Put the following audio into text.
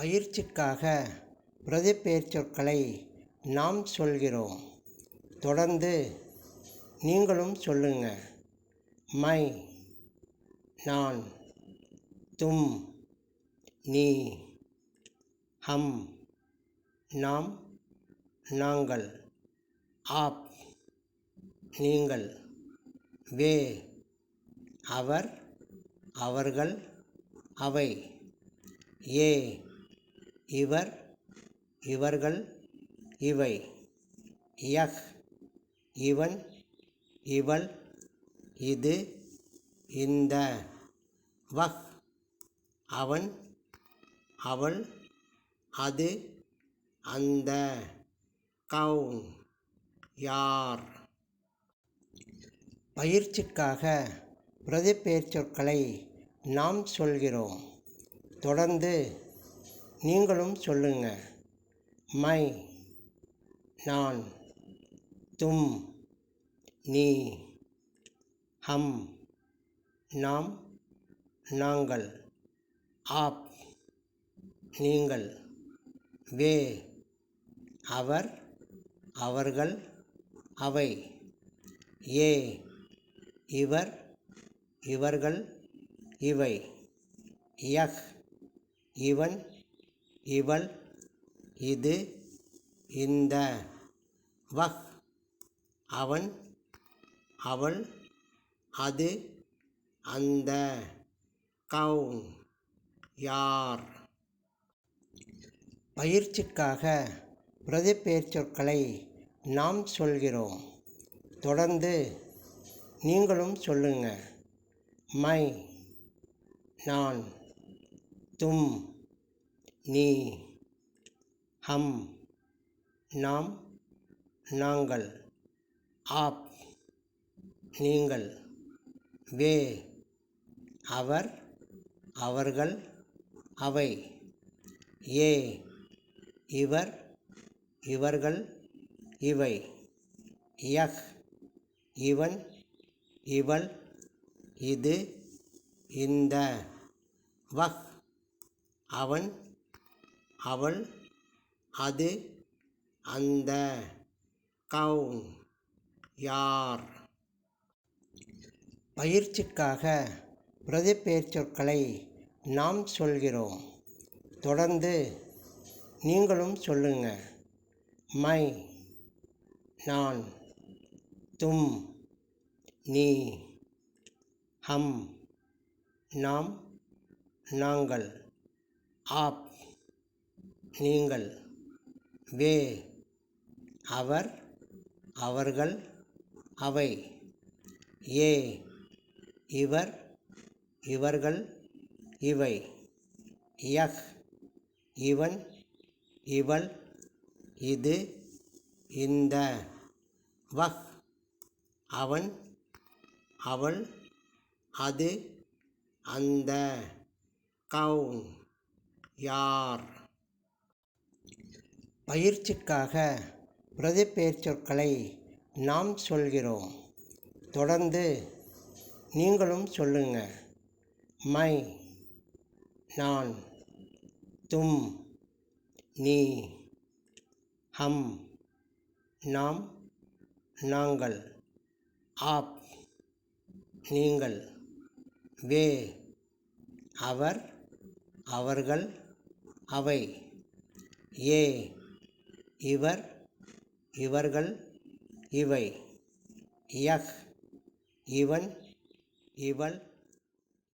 பயிற்சிக்காக பிரதிப்பெயர்ச்சொற்களை நாம் சொல்கிறோம். தொடர்ந்து நீங்களும் சொல்லுங்க. மை நான் தும் நீ ஹம் நாம் நாங்கள் ஆப் நீங்கள் வே அவர் அவர்கள் அவை ஏ இவர் இவர்கள் இவை. யஹ் இவன் இவள் இது இந்த. வஹ் அவன் அவள் அது அந்த. கவுன் யார். பயிற்சிக்காக பிரதிப்பெயர்ச்சொற்களை நாம் சொல்கிறோம். தொடர்ந்து நீங்களும் சொல்லுங்க. மை நான் தும் நீ ஹம் நாம் நாங்கள் ஆப் நீங்கள் வே அவர் அவர்கள் அவை ஏ இவர் இவர்கள் இவை யஹ் இவன் இவள் இது இந்த. வஹ். அவன் அவள் அது அந்த. கவுன். யார்? பயிற்சிக்காக பிரதிப்பெயர்ச்சொற்களை நாம் சொல்கிறோம். தொடர்ந்து நீங்களும் சொல்லுங்க. மை நான் தும். நீ ஹம் நாம் நாங்கள் ஆப் நீங்கள் வே அவர் அவர்கள் அவை ஏ இவர் இவர்கள் இவை யஹ் இவன் இவள் இது இந்த வஹ் அவன் அவள் அது அந்த கவுன் யார்? பயிற்சிக்காக பிரதிப்பெயர்ச்சொற்களை நாம் சொல்கிறோம். தொடர்ந்து நீங்களும் சொல்லுங்க. மை நான் தும் நீ ஹம் நாம் நாங்கள் ஆப். நீங்கள் வே அவர் அவர்கள் அவை ஏ இவர் இவர்கள் இவை யஹ் இவன் இவள் இது இந்த வஹ் அவன் அவள் அது அந்த கவுன் யார். பயிற்சிக்காக பிரதிபெயர்ச்சொற்களை நாம் சொல்கிறோம். தொடர்ந்து நீங்களும் சொல்லுங்க. மை நான் தும் நீ ஹம் நாம் நாங்கள் ஆப் நீங்கள் வே அவர் அவர்கள் அவை ஏ இவர் இவர்கள் இவை. யஹ் இவன் இவள்